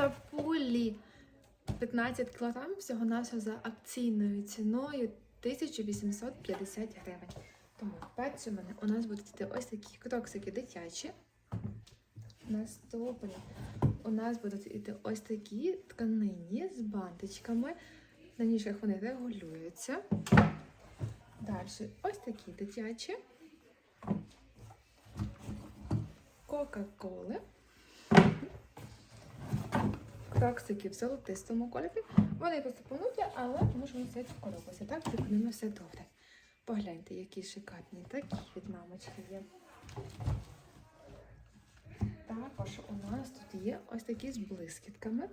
та пулі 15 кг всього нашого за акційною ціною 1850 гривень. Тому перше в мене у нас будуть йти ось такі кроксики дитячі. Наступні у нас будуть йти ось такі тканині з бантичками. На ніжках вони регулюються. Далі ось такі дитячі. Кока-коли. Кроксики в золотистому кольорі. Вони просто понуті, але тому що вони стоять в коробці. Так, з ними все добре. Погляньте, які шикарні такі від мамочки є. Також у нас тут є ось такі з блискітками.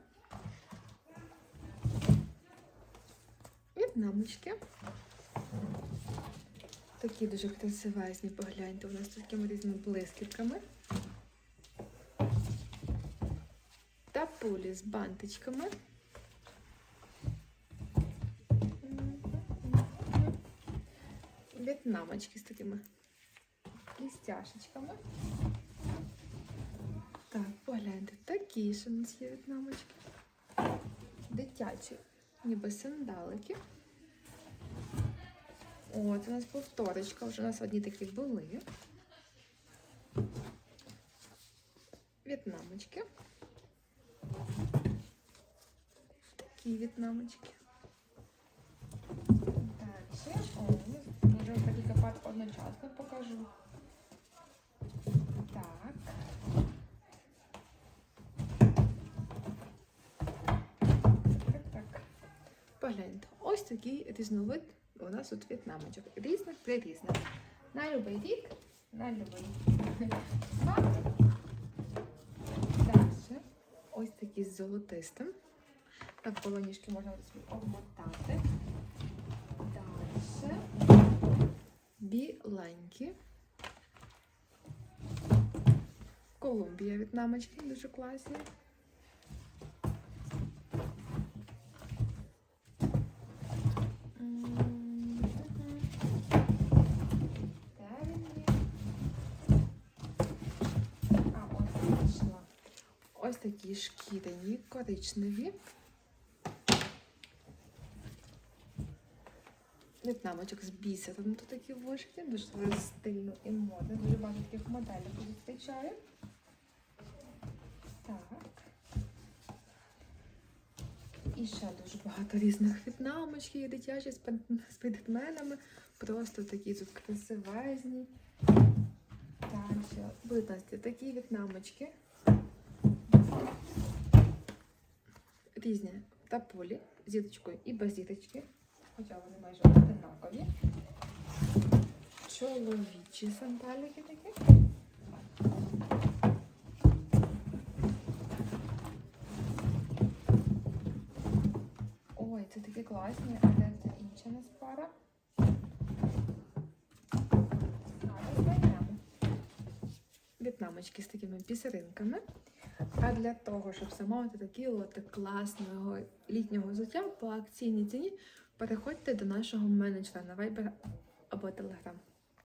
Від мамочки. Такі дуже красивезні, погляньте, у нас тут такими різними блискітками. Та пулі з бантичками. В'єтнамочки з такими лістяшечками. Так, погляньте, такі ж у нас є в'єтнамочки. Дитячі, ніби сандалики. От, у нас повторочка, вже у нас одні такі були. В'єтнамочки. Такі в'єтнамочки. Далі. О, може декілька пар одночасно покажу. Так. Так, так. Погляньте, ось такий різновид у нас тут в'єтнамочок. Різних прирізних. На любий рік, на любий смак. Далі. Ось такі з золотистим. Так, полоніжки можна собі обмотати. Далі. Біленькі. Колумбія від мамочки, дуже класні. Ось такі шкіряні, коричневі. В'єтнамочок з бісером тут такі вишиті, дуже стильно і модно. Дуже багато таких моделей зустрічаю. Так. І ще дуже багато різних в'єтнамочків є дитячі з підменами. Просто такі тут красивезні. Далі будуть нас такі в'єтнамочки. Різні таполі з діточкою і без діточки. Хоча вони майже одинакові. Чоловічі сандаліки такі. Ой, це такі класні, а де це інша нас пара? В'єтнамочки з такими пісеринками. А для того, щоб замовити такі от класного літнього взуття по акційній ціні, переходьте до нашого менеджера на Viber або Telegram.